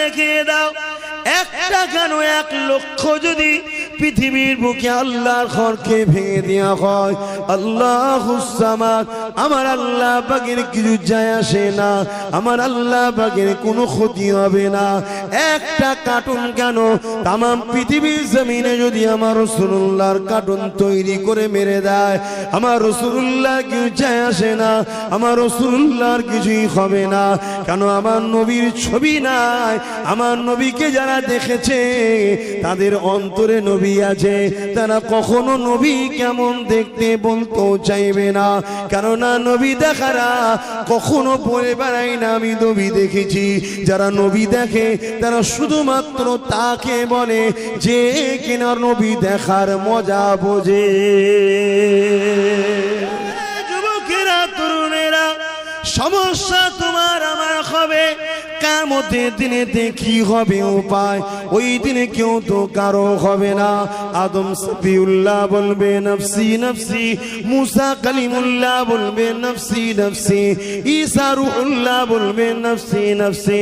রেখে দাও। একটা কেন এক লক্ষ যদি পৃথিবীর বুকে আল্লাহর ঘরকে ভেঙে দেওয়া হয়। আল্লাহ আমার আল্লাহ বাগের কিছু যায় আসে না। আমার আল্লাহ বাগের কোনো ক্ষতি হবে না। একটা কার্টুন কেন? তাম পৃথিবীর জমিনে যদি আমার রসুল্লাহর কার্টুন তৈরি করে মেরে দেয়, আমার রসুল্লাহ কিছু যায় আসে না। আমার রসুল্লাহর কিছুই হবে না। কেন আমার নবীর ছবি নাই? আমার নবীকে যারা দেখেছে, তাদের অন্তরে নবী আছে তারা কখনো নবী কেমন দেখতে বলতে চাইবে না। কেননা নবী দেখারা কখনো পরে বেড়াই না, আমি নবী দেখেছি। যারা নবী দেখে, তারা শুধুমাত্র তাকে বলে যে কিনা নবী দেখার মজা বোঝে। কামতের দিনে দেখি হবে উপায়? ওই দিনে কেউ তো কারও হবে না। আদম সফিউল্লাহ বলবে, নফসি নফসি। মুসা কালিমুল্লাহ বলবে, নফসি নফসি। ঈসা রুহুল্লাহ বলবে, নফসি নফসি।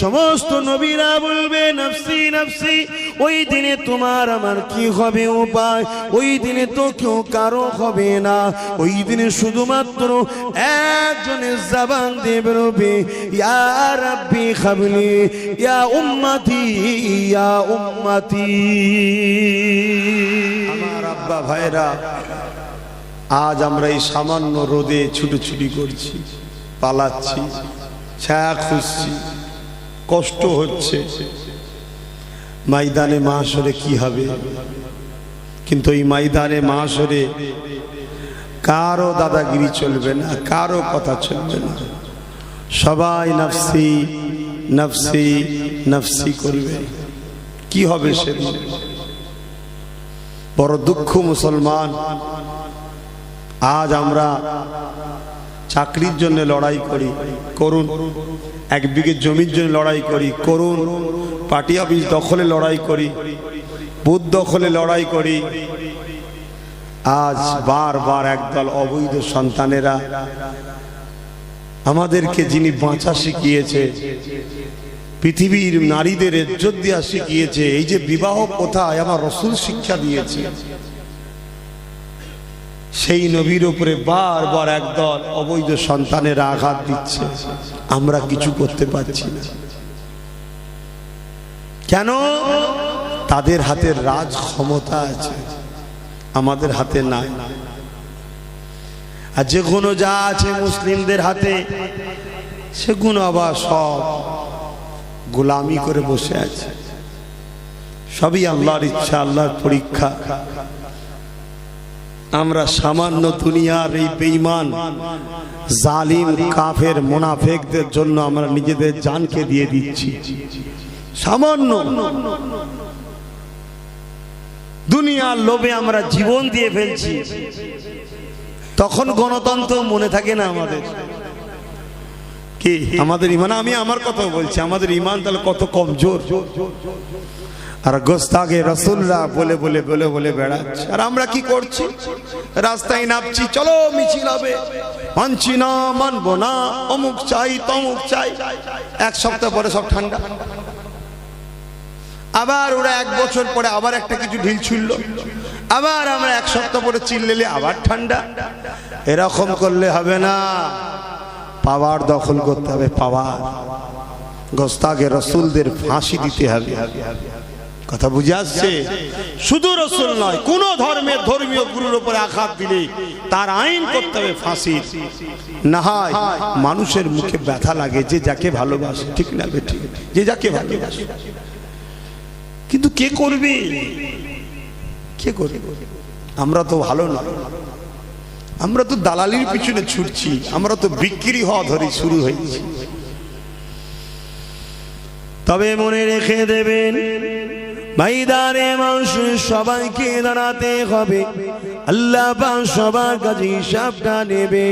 সমস্ত নবীরা বলবে, নফসি নফসি। ওই দিনে তোমার আমার কি হবে উপায়? ওই দিনে তো কেউ কারও হবে না। ওই দিনে শুধুমাত্র একজনের জবান দিয়ে বেরোবে ইয়া খাবলি ইয়া উম্মতি ইয়া উম্মতি। আমার আব্বা ভাইরা, আজ আমরা এই সামান্য রোদে ছুটোছুটি করছি, পালাচ্ছি, ছায়া খুঁজছি, কষ্ট হচ্ছে। ময়দানে মাসরে কি হবে? কিন্তু এই ময়দানে মাসরে কারও দাদাগিরি চলবে না, কারও কথা চলবে না। সবাই নফসি নফসি নফসি করবে। কি হবে সেদিন বড় দুঃখ মুসলমান। আজ আমরা চাকরির জন্য লড়াই করি, করুন। এক বিঘে জমির জন্য লড়াই করি, করুন। পার্টি অফিস দখলে লড়াই করি, বুথ দখলে লড়াই করি। আজ বারবার একদল অবৈধ সন্তানেরা আমাদেরকে যিনি বাঁচা শিখিয়েছে, পৃথিবীর নারীদের ইজ্জত দেওয়া শিখিয়েছে, এই যে বিবাহ কোথায় আমার রসুল শিক্ষা দিয়েছে, সেই নবীর উপরে বারবার একদল অবৈধ সন্তানের আঘাত দিচ্ছে। আমরা কিছু করতে পারছি না। কেন? তাদের হাতে রাজ ক্ষমতা আছে, আমাদের হাতে নাই। আর যে কোনো যা আছে মুসলিমদের হাতে সেগুলো আবার সব গোলামি করে বসে আছে। সবই আল্লাহর ইচ্ছা, আল্লাহর পরীক্ষা। আমরা সামান্য দুনিয়ার এই বেঈমান, জালিম, কাফের, মোনাফেকদের জন্য আমরা নিজেদের জানকে দিয়ে দিচ্ছি। সামান্য। দুনিয়ার লোভে আমরা জীবন দিয়ে ফেলছি। তখন গণতন্ত্র মনে থাকে না আমাদের। কি? আমাদের ইমান আমি আমার কথা বলছি আমাদের ইমান তাহলে কত কমজোর। আর গোস্তাগে রসুল্লাহ বলে বলে বলে বলে বেড়াচ্ছে। আর আমরা কি করছি? রাস্তায় নামছি চলো মিছিল হবে। মানছি না মানবো না অমুক চাই তমুক চাই। এক সপ্তাহ পরে সব ঠান্ডা। আবার ওরা এক বছর পরে আবার একটা কিছু ঢিল ছুড়ল। আবার আমরা এক সপ্তাহ পরে চিল্লেলে আবার ঠান্ডা। এরকম করলে হবে না। পাওয়ার দখল করতে হবে, পাওয়ার। গোস্তাগে রসুলদের ফাঁসি দিতে হবে। কথা বুঝে আসছে? শুধু রসুল নয়, কোন ধর্মের ধর্মীয় গুরুর উপরে আঘাত দিলে তার আইন করতে হবে ফাঁসি না হয় মানুষের মুখে ব্যথা লাগে যে যাকে ভালোবাসে, ঠিক না যে যাকে ভালোবাসে। কিন্তু কে করবে? কে করবে আমরা তো ভালো না। আমরা তো দালালির পিছনে ছুটছি। আমরা তো বিক্রি হওয়া ধরে শুরু হয়েছি। তবে মনে রেখে দেবেন, ময়দানে মানুষ সবাইকে দাঁড়াতে হবে। আল্লাহ সবার কাছে হিসাবটা নেবে।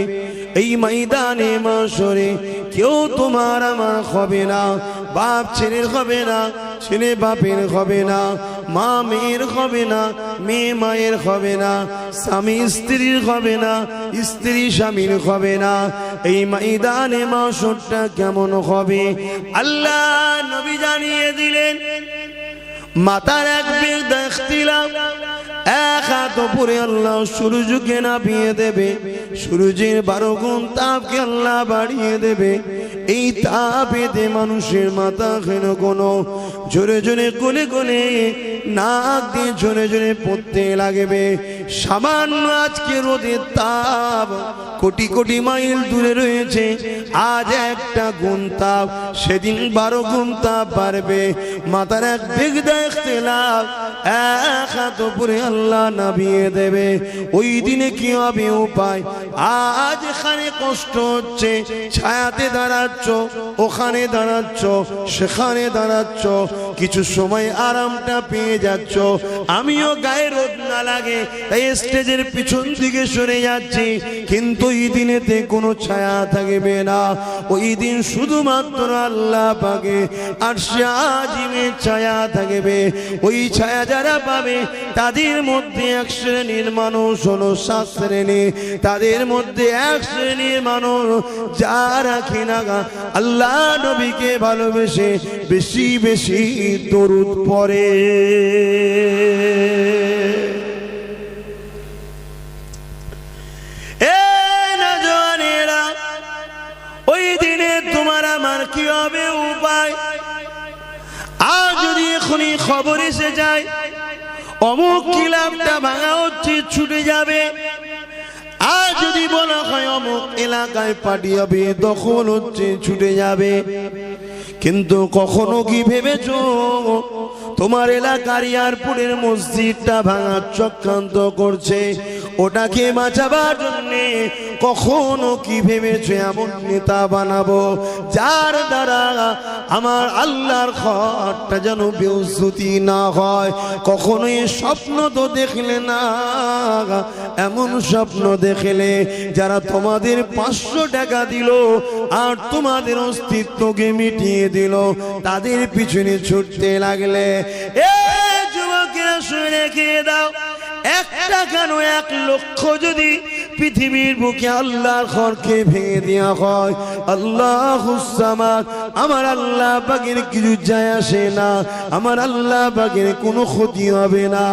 এই ময়দানে মাসরে কেউ তোমার আমার হবে না। বাপ ছেলের হবে না, ছেলে বাপের হবে না। মা মেয়ের হবে না, মেয়ে মায়ের হবে না, স্বামী স্ত্রীর হবে না, স্ত্রী স্বামীর হবে না। এই ময়দানে মাসুরটা কেমন হবে? আল্লাহ নবী জানিয়ে দিলেন, মাতার এক বেগ দেখছিলাম, এক হাত উপরে আল্লাহ সূর্যকে নামিয়ে দেবে, সূর্যের বারো গুণ তাপকে আল্লাহ বাড়িয়ে দেবে। এই তাপেতে মানুষের মাথা কেন কোনো জোরে জোরে কোলে কোলে নাক দিয়ে জোরে জোরে পড়তে লাগবে। সামান্য আজকে রোদের তাপ, কোটি কোটি মাইল দূরে রয়েছে, আজ একটা গুণ তাপ, সেদিন বারো গুণ তাপ বাড়বে। মাথার এক দিক দেখতে লাভ আল্লাহ নামিয়ে দেবে। ওই দিনে কি হবে উপায়? আজ এখানে কষ্ট হচ্ছে, ছায়াতে দাঁড়াচ্ছ, ওখানে দাঁড়াচ্ছ, সেখানে দাঁড়াচ্ছ, কিছু সময় আরামটা পেয়ে যাচ্ছ। আমিও গায়ে রোদ না লাগে, তাই স্টেজের পিছন দিকে সরে যাচ্ছি। কিন্তু ওই দিনেতে কোনো ছায়া থাকবে না। ওই দিন শুধুমাত্র আল্লাহ পাকে, আর সে ছায়া থাকবে। ওই ছায়া যারা পাবে, তাদের মধ্যে এক শ্রেণির মানুষ হলো সাত শ্রেণি। তাদের মধ্যে এক শ্রেণির মানুষ যারা কিনা আল্লাহ নবীকে ভালোবেসে বেশি বেশি দরুদ পরে কি হবে উপায়? আর যদি এখনই খবর এসে যায় অমুক কিলামটা ভাঙা হচ্ছে, ছুটে যাবে। আর যদি বলা হয় অমুক এলাকায় পার্টি হবে দখল হচ্ছে, ছুটে যাবে। কিন্তু কখনো কি ভেবেছ, তোমার এলাকার ইয়ারপুরের মসজিদটা ভাঙার চক্রান্ত করছে? ওটাকে বাঁচাবার জন্যে কখনো কি ভেবেছে এমন নেতা বানাবো? যার দ্বারা আমার আল্লাহর ঘরটা যেন বেউসুতি না হয়? কখনোই স্বপ্ন তো দেখলে না। এমন স্বপ্ন দেখলে যারা তোমাদের পাঁচশো টাকা দিল আর তোমাদের অস্তিত্বকে মিটিয়ে দিল, তাদের পিছনে ছুটতে লাগলে, এ যুবকেরা শুনে রেখে দাও। একটা কেন এক লক্ষ যদি পৃথিবীর বুকে আল্লাহর ঘরকে ভেঙে দেওয়া হয়। আল্লাহ আমার আল্লাহ বাগের কিছু যায় আসে না। আমার আল্লাহ বাগের কোনো ক্ষতি হবে না।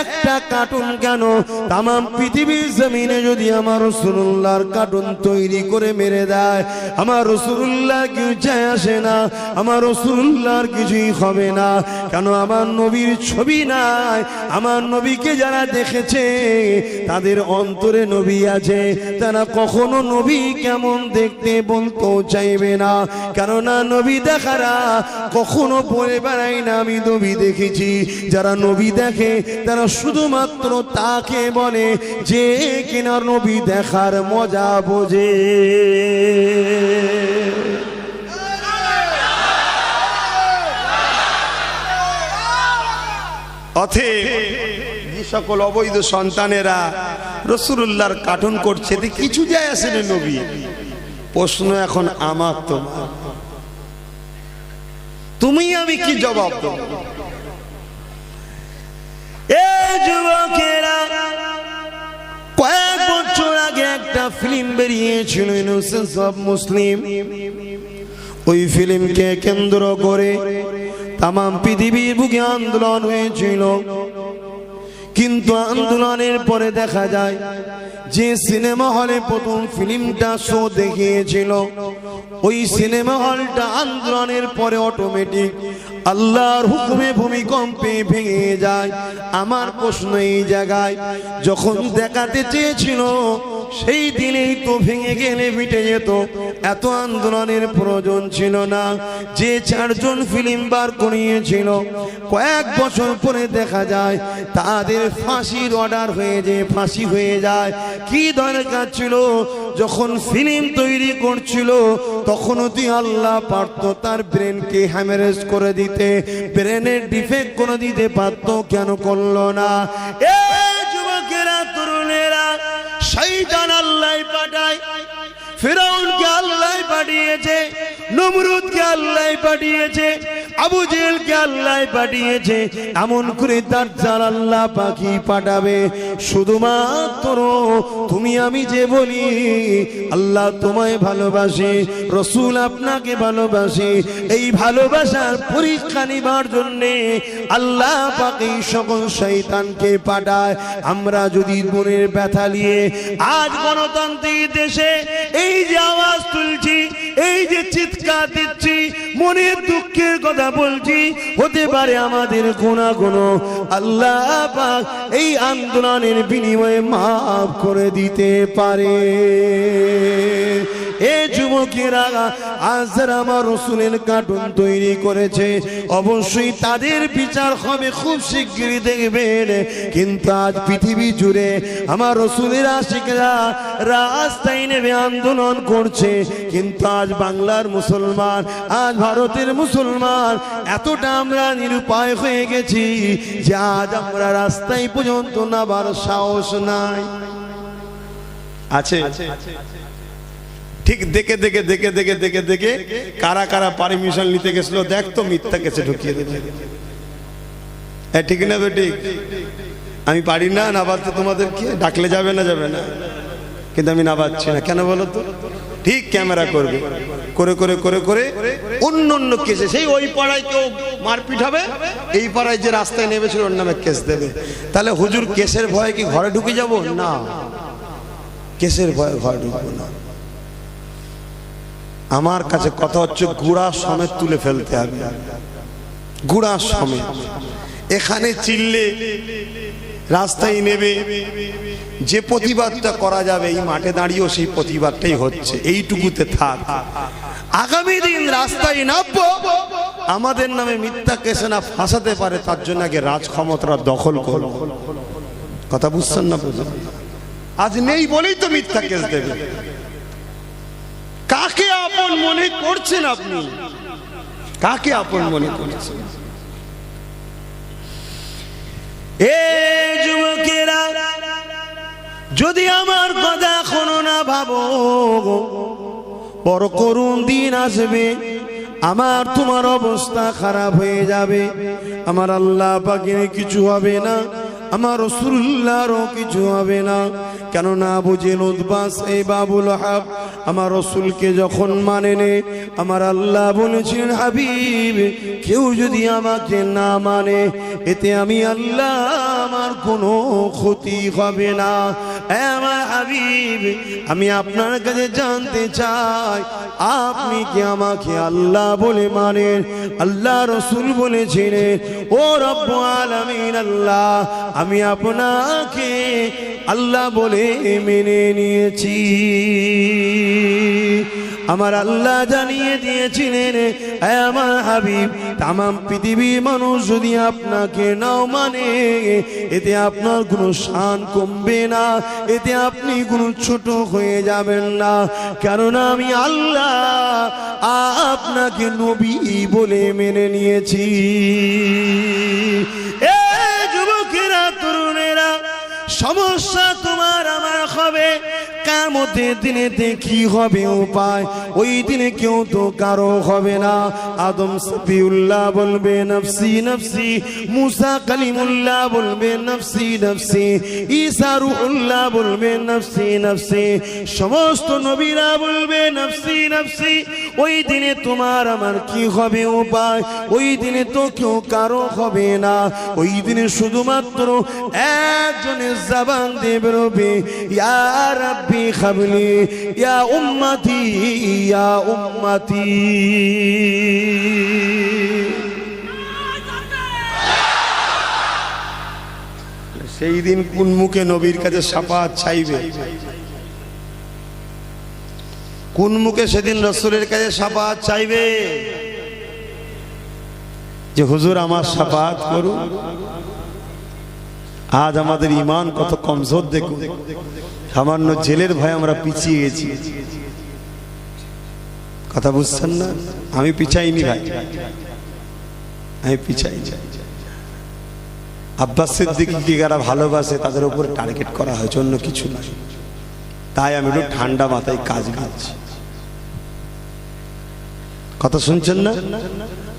একটা কার্টুন কেন? তাম পৃথিবীর জমিনে যদি আমার রসুল্লাহর কার্টুন তৈরি করে মেরে দেয়, আমার রসুল্লাহ কিছু যায় আসে না। আমার রসুল্লাহর কিছুই হবে না। কেন আমার নবীর ছবি নাই? আমার নবীকে যারা দেখেছে, তাদের অন্তরে নবী আছে। তারা কখনো নবী কেমন দেখতে বলতেও চাইবে না। কেননা নবী দেখারা, কখনো বলে বেড়াই না, আমি নবী দেখেছি। যারা নবী দেখে, তারা শুধুমাত্র তাকে বলে যে কিনা নবী দেখার মজা বোঝে। অথে যে সকল অবৈধ সন্তানেরা রসুল্লাহর কার্টুন করছে কিছু যায় আসে না নবী। প্রশ্ন এখন আমার তোমার। তুমি আমি কি জবাব দেব? যুবকেরা, কয়েক বছর আগে একটা ফিল্ম বেরিয়েছিল ইনোসেন্স অফ মুসলিম। ওই ফিল্মকে কেন্দ্র করে তাম পৃথিবীর বুকে আন্দোলন হয়েছিল। কিন্তু আন্দোলনের পরে দেখা যায় যে সিনেমা হলে প্রথম ফিল্মটা শো দেখিয়েছিল। ওই সিনেমা হলটা আন্দোলনের পরে অটোমেটিক আল্লাহর হুকুমে ভূমিকম্পে ভেঙে যায়। আমার প্রশ্ন এই জায়গায়, যখন দেখাতে চেয়েছিল সেই দিনেই তো ভেঙে গেলে মিটে যেত। এত আন্দোলনের প্রয়োজন ছিল না। যে চারজন ফিল্ম বার করিয়েছিল, কয়েক বছর পরে দেখা যায়, তাদের ফাঁসির অর্ডার হয়ে যে ফাঁসি হয়ে যায়। কি দরকার ছিল? যখন ফিল্ম তৈরি করছিল তখন অতি আল্লাহ পারত তার ব্রেনকে হ্যামারেজ করে দিতে ব্রেনের ডিফেক্ট করে দিতে পারত, কেন করল না? এ ফেরাউনকে আল্লাহ পাঠিয়েছে নমরুদকে আল্লাহ পাঠিয়েছে, আবু জেলকে আল্লাহ পাঠিয়েছে। এমন করে তার জাল আল্লাহ পাখি পাঠাবে। শুধুমাত্র তুমি আমি যে বলি, আল্লাহ তোমায় ভালোবাসে, রসুল আপনাকে ভালোবাসে। এই ভালোবাসার পরীক্ষা নিবার জন্যে আল্লাহ এই সকল শৈতানকে পাঠায়। আমরা যদি মনের ব্যথা নিয়ে আজ গণতান্ত্রিক দেশে এই যে আওয়াজ তুলছি, এই যে চিৎকার দিচ্ছি মনের দুঃখের কথা বলছি, হতে পারে আমাদের কোনা কোনো আল্লাহ পাক এই আন্দোলনের বিনিময়ে মাফ করে দিতে পারে। এ যুবকেরা আজ যারা আমার রসুলের কার্টুন তৈরি করেছে অবশ্যই তাদের বিচার হবে খুব শিগগিরই দেখবেন। কিন্তু আজ পৃথিবী জুড়ে আমার রসুলের আশিকরা রাস্তায় নেমে আন্দোলন করছে। কিন্তু আজ বাংলার মুসলমান আজ ভারতের মুসলমান এতটা আমরা নিরুপায় হয়ে গেছি যে আজ আমরা রাস্তায় পর্যন্ত নাবার সাহস নাই। আছে। ঠিক দেখে দেখে দেখে দেখে দেখে দেখে কারা কারা পারমিশন নিতে গেছিল, দেখ তো মিথ্যা কেসে ঢুকিয়ে দেবে। হ্যাঁ ঠিক না বেঠিক আমি পারি না নাবাতে তোমাদের কি? ডাকলে যাবে না যাবে না। কিন্তু আমি নাবাচ্ছি না। কেন বলো তো? ঠিক ক্যামেরা করবে। করে করে করে করে অন্য অন্য কেসে, সেই ওই পাড়ায় কেউ মারপিট হবে, এই পাড়ায় যে রাস্তায় নেমেছিল, ওর নামে কেস দেবে। তাহলে হুজুর কেসের ভয়ে কি ঘরে ঢুকে যাব? না। কেসের ভয়ে ঘরে ঢুকবো না। আমার কাছে কথা হচ্ছে গুড়া সমেত তুলে ফেলতে হবে। গুড়া সমেত। এখানে চিল্লে রাস্তায় নেবে। যে প্রতিবাদটা করা যাবে, এই মাঠে দাঁড়িয়েও সেই প্রতিবাদটাই হচ্ছে। এইটুকুতে থাক। আগামী দিন রাস্তায় নামবো। আমাদের নামে মিথ্যা কেসে না ফাঁসাতে পারে, তার জন্য আগে রাজ ক্ষমতাটা দখল করব। কথা বুঝছেন না আজ নেই বলেই তো মিথ্যা কেস দেবে। কাকে আপন মনে করছেন আপনি? কাকে আপন মনে করছেন? এ যুবকেরা, যদি আমার কথা এখনও না, ভাবো বড় করুন দিন আসবে, আমার তোমার অবস্থা খারাপ হয়ে যাবে। আমার আল্লাহ পাখির কিছু হবে না। আমার রসুল্লাহরও কিছু হবে না। কেননা বুঝে উদ্বাস এই বাবুল হাব, আমার রসুলকে যখন মানে নে, আমার আল্লাহ বলেছেন, হাবিব, কেউ যদি আমাকে না মানে এতে আমি আল্লাহ আমার কোনো ক্ষতি হবে না। আমার হাবিব, আমি আপনার কাছে জানতে চাই, আপনি কি আমাকে আল্লাহ বলে মানেন? আল্লাহ রসুল বলেছিলেন, ও রব্ব আলামিন, আল্লাহ আমি আপনাকে আল্লাহ বলে মেনে নিয়েছি। আমার আল্লাহ জানিয়ে দিয়েছিলেন আমার হাবিব, তামাম পৃথিবীর মানুষ যদি আপনাকে নাও মানে এতে আপনার কোনো শান কমবে না, এতে আপনি কোনো ছোট হয়ে যাবেন না। কেননা আমি আল্লাহ আপনাকে নবী বলে মেনে নিয়েছি। এ সমস্যা তোমার আমার হবে। মধ্যে দিনে দেখি হবে উপায়? ওই দিনে কেউ তো কারও হবে না। আদম সফিউল্লাহ বলবে, নফসি নফসি। মুসা কালিমুল্লাহ বলবে, নফসি নফসি। ঈসা রুহুল্লাহ বলবে, নফসি নফসি। সমস্ত নবীরা বলবে, নফসি নফসি। ওই দিনে তোমার আমার কি হবে উপায়? ওই দিনে তো কেউ কারও হবে না। ওই দিনে শুধুমাত্র একজনের জবান দিয়ে বেরোবে ইয়া রাব্বি খাবলি। ইয়া উম্মতি ইয়া উম্মতি। সেই দিন কোন মুখে নবীর কাছে সাফাত চাইবে? কোন মুখে সেদিন রসুলের কাছে সাফাত চাইবে? যে, হুজুর, আমার সাফাত করুন। আজ আমাদের ইমান কত কমজোর দেখুন। সামান্য জেলের ভয়ে আমরা পিছিয়ে গেছি। কথা বুঝছেন না? আমি পিছাইনি ভাই। আমি পিছাই আব্বাস সিদ্দিককে যারা ভালোবাসে, তাদের উপর টার্গেট করা হয়েছে অন্য কিছু না। তাই আমি একটু ঠান্ডা মাথায় কাজ করছি। কথা শুনছেন না?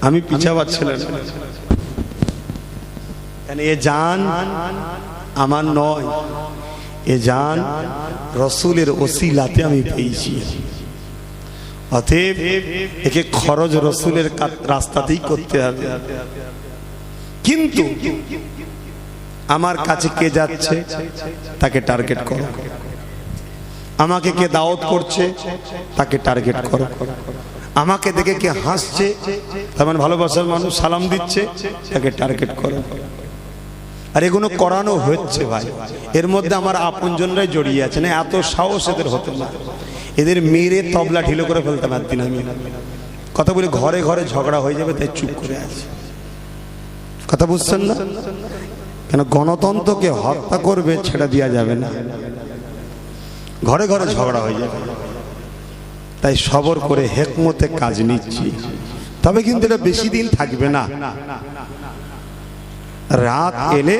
আমি পিছাবার ছিলেন এ জান, আমার নয়। এ জান রসুলের ওসিলাতে আমি পেয়েছি। অতএব একে খরচ রসুলের রাস্তাতেই করতে হবে। কিন্তু আমার কাছে কে যাচ্ছে, তাকে টার্গেট করো। আমাকে কে দাওয়াত করছে, তাকে টার্গেট করো। আমাকে দেখে কে হাসছে, তার মানে ভালোবাসার মানুষ সালাম দিচ্ছে, তাকে টার্গেট করো। আর এগুলো করানো হচ্ছে ভাই। এর মধ্যে আমার আপনজনরাই জড়িয়ে আছে না এত সাহস এদের হতো না। এদের মেরে তবলা ঢিলো করে ফেলতে পারতি না আমি। কথা বলি ঘরে ঘরে ঝগড়া হয়ে যাবে, তাই চুপ করে আছে। কথা বুঝছেন না? কেন গণতন্ত্রকে হত্যা করবে ছেড়ে দেওয়া যাবে না। ঘরে ঘরে ঝগড়া হয়ে যাবে। তাই সবর করে হেকমতে কাজ নিচ্ছি। তবে কিন্তু এটা বেশি দিন থাকবে না। রাত এলে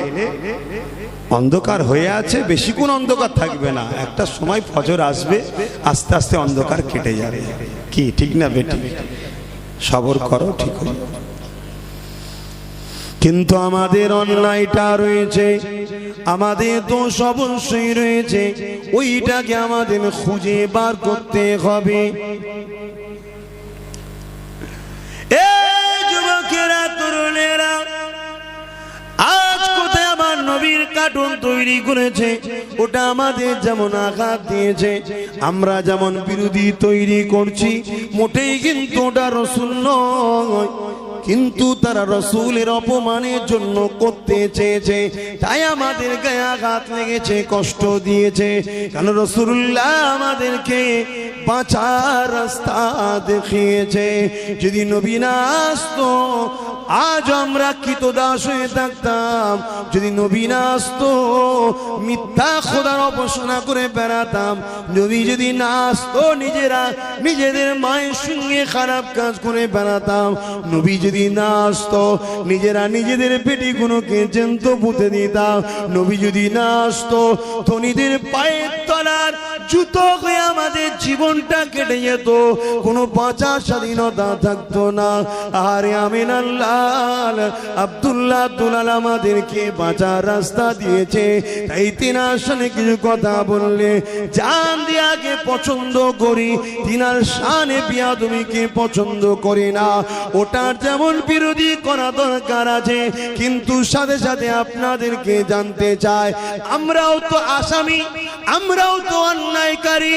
অন্ধকার হয়ে আছে, বেশিক্ষণ অন্ধকার থাকবে না। একটা সময় ফজর আসবে, আস্তে আস্তে অন্ধকার কেটে যাবে। কি, ঠিক না বেটি? সবর করো, ঠিক কিন্তু আমাদের অন্যায়টা রয়েছে, আমাদের দোষ অবশ্যই রয়েছে, ওইটাকে আমাদের খুঁজে বার করতে হবে। যুবকেরা, তরুণেরা আজ কোথায় আমার নবীর কার্টুন তৈরি করেছে? ওটা আমাদের যেমন আঘাত দিয়েছে, আমরা যেমন বিরোধী তৈরি করছি, মোটেই কিন্তু ওটা রসুল নয়। কিন্তু তারা রসুলের অপমানের জন্য করতে চেয়েছে, তাই আমাদের গায়ে আঘাত লেগেছে, কষ্ট দিয়েছে। কারণ রসুল্লাহ আমাদেরকে বাঁচার রাস্তা দেখিয়েছে। যদি নবীন আসতো আজ আমরা কৃতদাস হয়ে থাকতাম? যদি নবী না আসতো, মিথ্যা খোদার অপসনা করে বেড়াতাম। নবী যদি না আসতো, নিজেরা নিজেদের মায়ের সঙ্গে খারাপ কাজ করে বেড়াতাম। নবী যদি না আসতো, নিজেরা নিজেদের পেটি পেটিগুলোকে জ্যান্ত পুঁতে দিতাম। নবী যদি না আসতো, ধনীদের পায়ের তলার জুতো হয়ে আমাদের জীবনটা কেটে যেত। কোনো বাঁচার স্বাধীনতা থাকতো না। আরে আমিন আল্লাহ। আব্দুল্লাহ দুলাল আমাদেরকে বাঁচার রাস্তা দিয়েছে। তাই তিনার সামনে কিছু কথা বললে, জান দিয়াকে পছন্দ করি তিনার শানে বিয়াদমিকে পছন্দ করি না। ওটার যেমন বিরোধী করা দরকার আছে, কিন্তু সাথে সাথে আপনাদেরকে জানতে চাই, আমরাও তো আসামি, আমরাও তো অন্যায়কারী,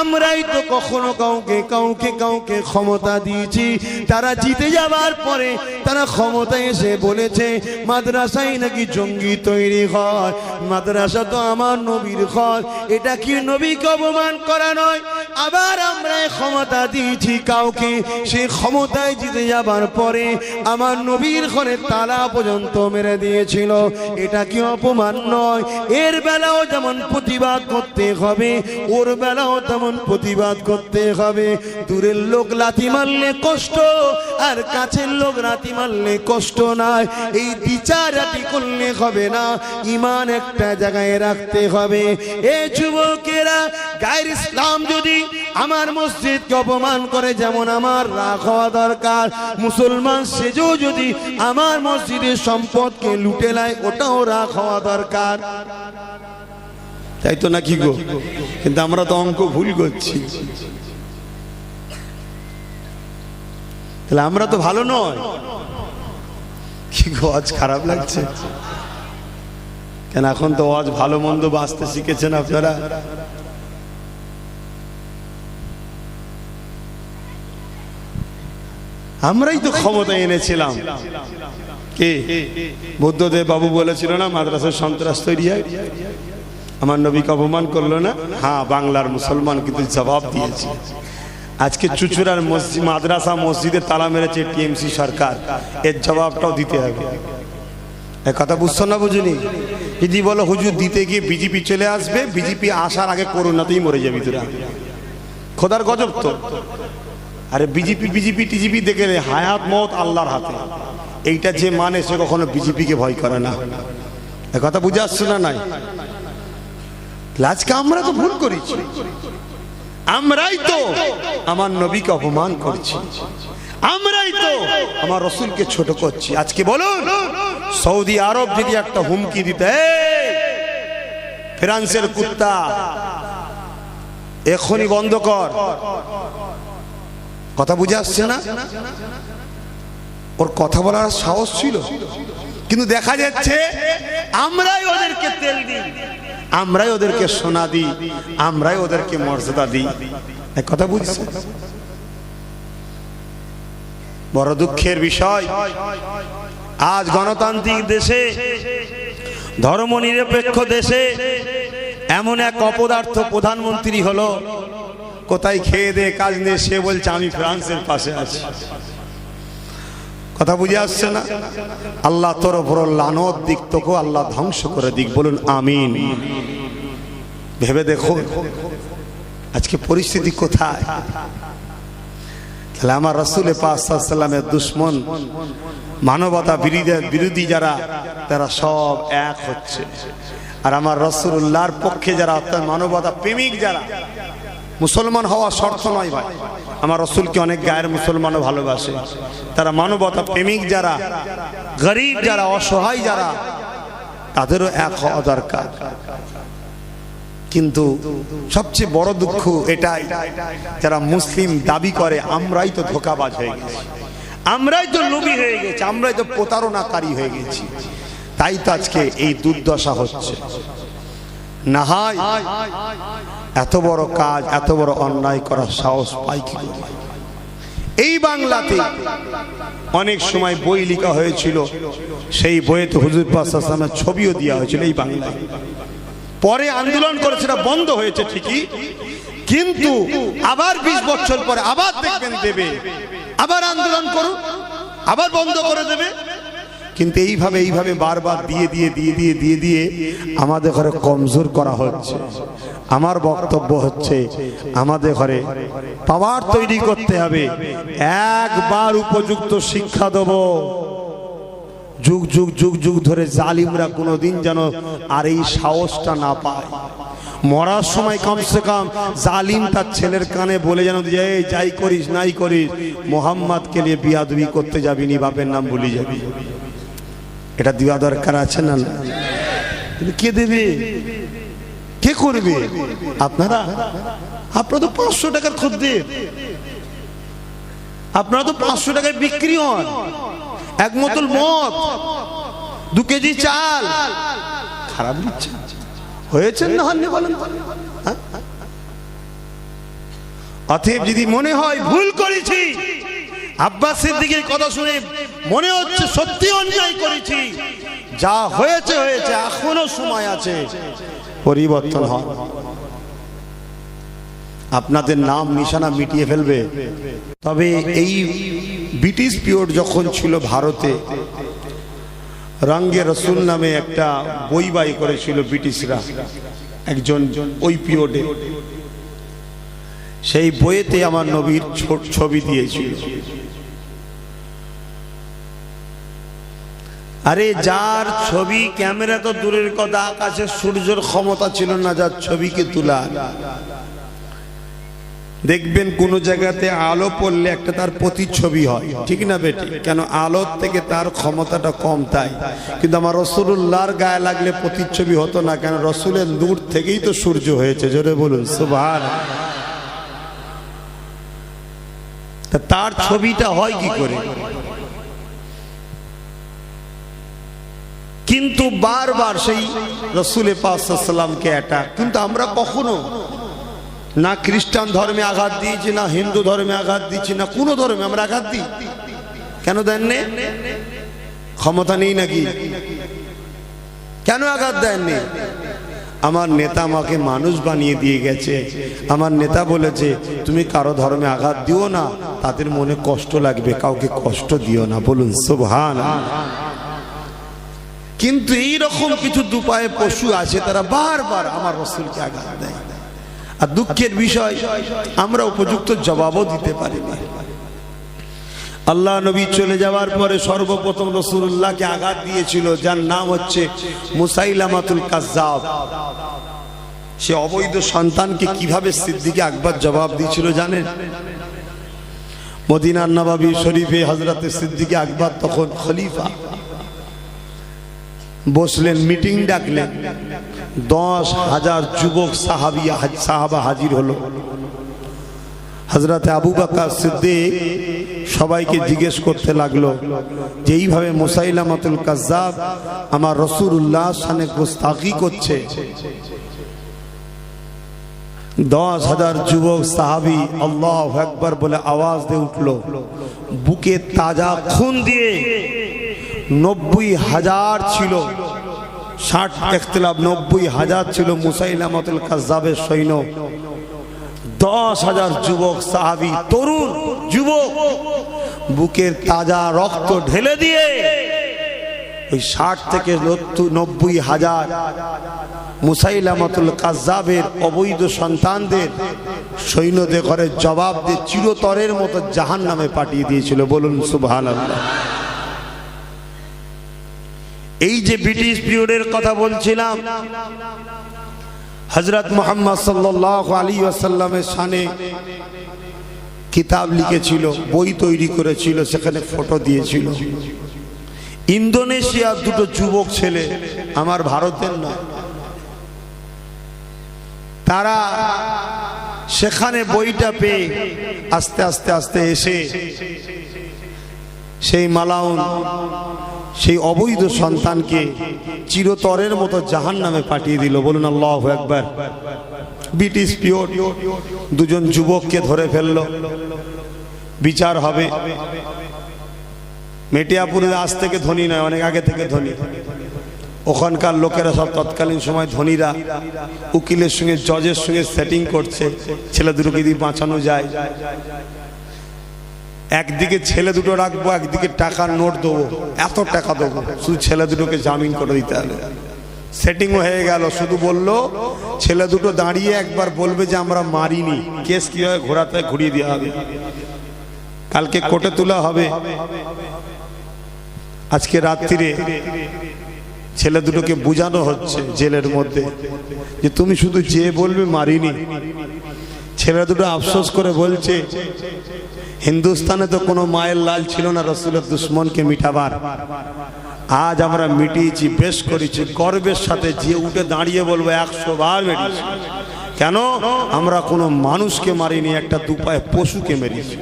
আমরাই তো কখনো কাউকে কাউকে কাউকে ক্ষমতা দিয়েছি। তারা জিতে যাবার পরে তারা ক্ষমতায় এসে বলেছে, মাদ্রাসায় নাকি জঙ্গি তৈরি হয়? মাদ্রাসা তো আমার নবীর ঘর। এটা কি নবীকে অপমান করা নয়? আবার আমরা ক্ষমতা দিয়েছি কাউকে। সেই ক্ষমতায় জিতে যাবার পরে আমার নবীর ঘরে তালা পর্যন্ত মেরে দিয়েছিল। এটা কি অপমান নয়? এর বেলাও যেমন প্রতিবাদ করতে হবে, ওর বেলাও তেমন প্রতিবাদ করতে হবে। দূরের লোক লাথি মারলে কষ্ট, আর কাছের লোক লাথি মারলে কষ্ট নাই। এই বিচারাটি করলে হবে না। ইমান একটা জায়গায় রাখতে হবে। এ যুবকেরা, গায়ের ইসলাম যদি আমার মসজিদকে অপমান করে, যেমন আমার রাগ হওয়া দরকার, মুসলমান সেজও যদি আমার মসজিদের সম্পদকে লুটে নেয়, ওটাও রাগ হওয়া দরকার। তাই তো নাকি গো? কিন্তু আমরা তো অঙ্ক ভুল করছি। তাহলে আমরা তো ভালো নয়। কি আজ খারাপ লাগছে? কেন এখন তো আজ ভালো মন্দ বাঁচতে শিখেছেন আপনারা? আমরাই তো ক্ষমতা এনেছিলাম। কে? বুদ্ধদেব বাবু বলেছিল না, মাদ্রাসার সন্ত্রাস তৈরি হয়। আমার নবীকে অপমান করল না? হ্যাঁ বাংলার মুসলমান কিন্তু জবাব দিয়েছে আজকে চুচুড়ার মসজিদ মাদ্রাসা মসজিদে তালা মেরেছে টিএমসি সরকার। এর জবাবটাও দিতে হবে। কথা বুঝছ না বুঝুনি? যদি বলো হুজুর দিতে গিয়ে বিজেপি চলে আসবে বিজেপি আসার আগে করোনাতেই মরে যাবি তোরা। খোদার গজব তো। আরে বিজেপি বিজেপি টিজিপি দেখে হায়াত মত আল্লাহর হাতে। এইটা যে মানে সে কখনো বিজেপিকে ভয় করে না। কথা বুঝে আসছে না নাই? আজকে আমরা তো ভুল করেছি। আমরাই তো আমার নবীকে অপমান করছি। আমরাই তো আমার রসুলকে ছোট করছি। আজকে বলুন, সৌদি আরব যদি একটা হুমকি দিতে, ফ্রান্সের কুত্তা এখনই বন্ধ কর। কথা বুঝে আসছে না? ওর কথা বলার সাহস ছিল। কিন্তু দেখা যাচ্ছে, আমরাই ওদেরকে তেল দিই। আমরাই ওদেরকে সোনা দিই, আমরাই ওদেরকে মর্যাদা দিই। এক কথা বুঝছে বড় দুঃখের বিষয়, আজ গণতান্ত্রিক দেশে, ধর্ম নিরপেক্ষ দেশে, এমন এক অপদার্থ প্রধানমন্ত্রী হলো, কোথায় খেয়ে দে, কাজ নেই সে বলছে, আমি ফ্রান্সের পাশে আছি। কথা বুঝে আসছে না? আল্লাহ তোর ওপর লানত দিক তোকে আল্লাহ ধ্বংস করে দিক। বলুন, আমিন। ভেবে দেখো, আজকে পরিস্থিতি কোথায়? তাহলে আমার রসুল পাসাল্লামের দুশ্মন, মানবতা বিরোধী যারা, তারা সব এক হচ্ছে। আর আমার রসুল্লাহর পক্ষে যারা মানবতা প্রেমিক যারা, মুসলমান হওয়া শর্ত নয় ভাই। আমার রসুলকে অনেক গায়ের মুসলমানও ভালোবাসে। তারা মানবতা প্রেমিক যারা, গরিব যারা, অসহায় যারা, তাদেরও এক হওয়া দরকার। কিন্তু সবচেয়ে বড় দুঃখ এটাই, যারা মুসলিম দাবি করে, আমরাই তো ধোকাবাজ হয়ে গেছি। আমরাই তো লোভী হয়ে গেছি, আমরাই তো প্রতারণাকারী হয়ে গেছি। তাই তো আজকে এই দুর্দশা হচ্ছে। না হয়। এত বড় কাজ, এত বড় অন্যায় করার সাহস পাই কি? এই বাংলাতে অনেক সময় বই লেখা হয়েছিল, সেই বইয়েতে হুজুর পাশামের ছবিও দেওয়া হয়েছিল এই বাংলায়। পরে আন্দোলন করে সেটা বন্ধ হয়েছে ঠিকই, কিন্তু আবার বিশ বছর পরে আবার দেখবেন দেবে। আবার আন্দোলন করুন, আবার বন্ধ করে দেবে। কিন্তু এইভাবে এইভাবে বারবার দিয়ে দিয়ে দিয়ে দিয়ে দিয়ে দিয়ে আমাদের ঘরে কমজোর করা হচ্ছে। আমার বক্তব্য হচ্ছে, আমাদের ঘরে পাওয়ার তৈরি করতে হবে। একবার উপযুক্ত শিক্ষা দেবো। যুগ যুগ যুগ যুগ ধরে জালিমরা কোনোদিন যেন আর এই সাহসটা না পায়। মরার সময় কমসে কম জালিম তার ছেলের কানে বলে যেন যে যাই করিস, নাই করিস, মোহাম্মদকে নিয়ে বিয়াদবি করতে যাবি নি, বাপের নাম ভুলে যাবি। এটা দেওয়া দরকার আছে না কে দেবে? কে করবে? আপনারা? আপনারা তো পাঁচশো টাকার খদ্দের। আপনারা তো পাঁচশো টাকায় বিক্রি হন। এক বোতল মদ, দু কেজি চাল। খারাপ দিচ্ছে। হয়েছেন না হননি বলেন হ্যাঁ? অতএব যদি মনে হয় ভুল করেছি আব্বাস সিদ্দিকের কথা শুনে মনে হচ্ছে সত্যি অন্যায় করেছি। যা হয়েছে হয়েছে, এখনও সময় আছে। পরিবর্তন হয়। আপনাদের নাম, নিশানা মিটিয়ে ফেলবে। তবে এই ব্রিটিশ পিরিয়ড যখন ছিল ভারতে, রঙ্গে রসুল নামে একটা বই বাই করেছিল ব্রিটিশরা, একজন ওই পিরিয়ডে। সেই বইয়েতে আমার নবীর ছবি দিয়েছিল। আরে যার ছবি, ক্যামেরা তো দূরের কথা, আকাশে সূর্যের ক্ষমতা ছিল না, যার ছবিকে তোলা। দেখবেন কোন জায়গাতে আলো পড়লে একটা তার প্রতিচ্ছবি হয়। ঠিক না বেটি? কেন? আলোর থেকে তার ক্ষমতাটা কম তাই। কিন্তু আমার রসুল্লাহর গায়ে লাগলে প্রতিচ্ছবি হতো না, কেন? রসুলের দূর থেকেই তো সূর্য হয়েছে, জোরে বলুন সুভার তার ছবিটা হয় কি করে? কিন্তু বারবার সেই রসুলে পাশাল্লামকে অ্যাটাক কিন্তু আমরা কখনো না খ্রিস্টান ধর্মে আঘাত দিয়েছি, না হিন্দু ধর্মে আঘাত দিচ্ছি না কোনো ধর্মে আমরা আঘাত দিই। কেন দেননি ক্ষমতা নেই নাকি? কেন আঘাত দেননি আমার নেতা আমাকে মানুষ বানিয়ে দিয়ে গেছে। আমার নেতা বলেছে, তুমি কারও ধর্মে আঘাত দিও না, তাদের মনে কষ্ট লাগবে, কাউকে কষ্ট দিও না। বলুন সুবহান কিন্তু এই রকম কিছু দুপায়ে পশু আছে তারা বারবার আমার রসুলকে আঘাত দেয়। আর দুঃখের বিষয় আমরা উপযুক্ত জবাবও দিতে পারি না আল্লাহ নবী চলে যাওয়ার পরে সর্বপ্রথম রসুল্লাহকে আঘাত দিয়েছিল যার নাম হচ্ছে মুসাইলামাতুল কাজ্জাব। সে অবৈধ সন্তানকে কীভাবে সিদ্দিকে আকবর জবাব দিয়েছিল জানেন? মদিনার নবাবী শরীফে হজরতে সিদ্দিকে আকবর তখন খলিফা। বসলেন মিটিং ডাকলেন। দশ হাজার যুবক সাহাবি সাহাবা হাজির হলো। হজরতে আবু বাক্কার সিদ্দিক সবাইকে জিজ্ঞেস করতে লাগল যে, এইভাবে মুসাইলামাতুল কাজ্জাব আমার রসুল্লাহ সানে গোস্তাকি করছে? দশ হাজার যুবক সাহাবি আল্লাহ একবার বলে আওয়াজ দিয়ে উঠল। বুকে তাজা খুন দিয়ে নব্বই হাজার ছিল। ষাট একতলাপ নব্বই হাজার ছিল মুসাইলামতুল কাজাবের সৈন্য। দশ হাজার যুবক সাহাবি, তরুণ যুবক, বুকের তাজা রক্ত ঢেলে দিয়ে ওই ষাট থেকে নব্বই হাজার মুসাইলামতুল কাজাবের অবৈধ সন্তানদের সৈন্যদের ঘরে জবাব দিয়ে চিরতরের মতো জাহান নামে পাঠিয়ে দিয়েছিল। বলুন আল্লাহ এই যে ব্রিটিশ পিরিয়ডের কথা বলছিলাম হজরত মোহাম্মদ সাল্লাহ আলী আসাল্লামের সানে কিতাব লিখেছিল, বই তৈরি করেছিল, সেখানে ফটো দিয়েছিল। ইন্দোনেশিয়ার দুটো যুবক ছেলে, আমার ভারতের নয়। তারা সেখানে বইটা পেয়ে আস্তে আস্তে আস্তে এসে সেই মালাউন সেই অবৈধ সন্তানকে চিরতরের মতো জাহান নামে পাঠিয়ে দিল। বলুন, আল্লাহ একবার ব্রিটিশ পিওর দুজন যুবককে ধরে ফেলল। বিচার হবে। মেটিয়াপুরে আজ থেকে ধনী নয়, অনেক আগে থেকে ধনী। ওখানকার লোকেরা সব তৎকালীন সময় ধনীরা। উকিলের সঙ্গে, জজের সঙ্গে সেটিং করছে। ছেলে দুটোকে দিয়ে বাঁচানো যায়। একদিকে ছেলে দুটো রাখব, একদিকে টাকার নোট দেবো। এত টাকা দেবো, শুধু ছেলে দুটোকে জামিন করে দিতে হবে। সেটিং হয়ে গেল, শুধু বলল, ছেলে দুটো দাঁড়িয়ে একবার বলবে যে আমরা মারিনি। কেস কি হয় ঘোরাতে ঘুরিয়ে দেওয়া হবে? কালকে কোর্টে তোলা হবে। আজকে রাত্রিরে ছেলে দুটোকে বোঝানো হচ্ছে জেলের মধ্যে, যে তুমি শুধু যে বলবে মারিনি। ছেলে দুটো আফসোস করে বলছে হিন্দুস্তানে তো কোনো মায়ের লাল ছিল না, রসুলের দুশ্মনকে মিটাবার। আজ আমরা মিটিয়েছি, বেশ করেছি, গর্বের সাথে যে উঠে দাঁড়িয়ে বলব, একশো বার মেরেছি। কেন? আমরা কোনো মানুষকে মারিনি, একটা দুপায়ে পশুকে মেরেছি।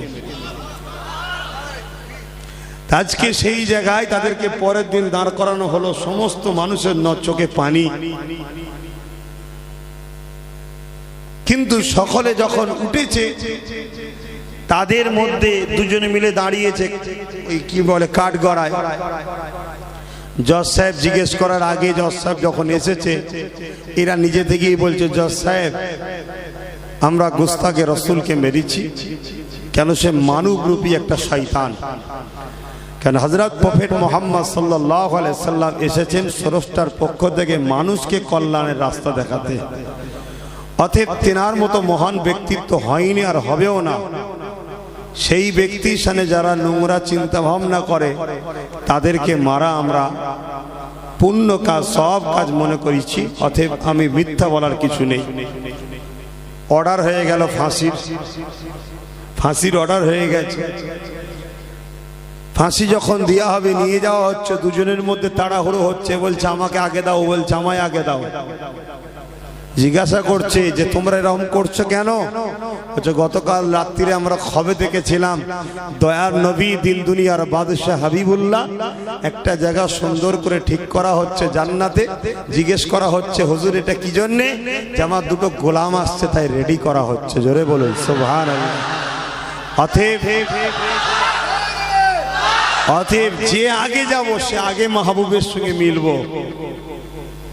আজকে সেই জায়গায় তাদেরকে পরের দিন দাঁড় করানো হলো, সমস্ত মানুষের ন চোখে পানি। কিন্তু সকলে যখন উঠেছে তাদের মধ্যে দুজনে মিলে দাঁড়িয়েছে ওই কি বলে কাঠ গড়ায় জজ সাহেব জিজ্ঞেস করার আগে জজ সাহেব যখন এসেছে, এরা নিজে থেকেই বলছে, জজ সাহেব, আমরা গুস্তাকে রসুলকে মেরেছি। কেন সে মানব রূপী একটা শয়তান? কেন হজরত প্রফেট মোহাম্মদ সাল্লাহ সাল্লাম এসেছেন স্রষ্টার পক্ষ থেকে মানুষকে কল্যাণের রাস্তা দেখাতে? অতএব তেনার মতো মহান ব্যক্তিত্ব হয়নি আর হবেও না। সেই ব্যক্তির সামনে যারা নোংরা চিন্তা ভাবনা করে, তাদেরকে মারা আমরা পূর্ণ কাজ, সব কাজ মনে করেছি, অতএব আমি মিথ্যা বলার কিছু নেই। অর্ডার হয়ে গেল ফাঁসির। ফাঁসির অর্ডার হয়ে গেছে। ফাঁসি যখন দেওয়া হবে, নিয়ে যাওয়া হচ্ছে, দুজনের মধ্যে তাড়াহুড়ো হচ্ছে, বলছে আমাকে আগে দাও, বলছে আমায় আগে দাও। জিজ্ঞাসা করছে যে, তোমরা এরকম করছ কেন? গতকাল রাত্রিরে আমরা খবে দেখেছিলাম, দয়ার নবী দিন দুনিয়ার বাদশাহ হাবিবুল্লাহ একটা জায়গা সুন্দর করে ঠিক করা হচ্ছে জান্নাতে। জিজ্ঞেস করা হচ্ছে, হুজুর, এটা কি জন্যে? যে, আমার দুটো গোলাম আসছে, তাই রেডি করা হচ্ছে। জোরে বলুন সোভান অথেব অতএব যে আগে যাব, সে আগে মাহবুবের সঙ্গে মিলবো।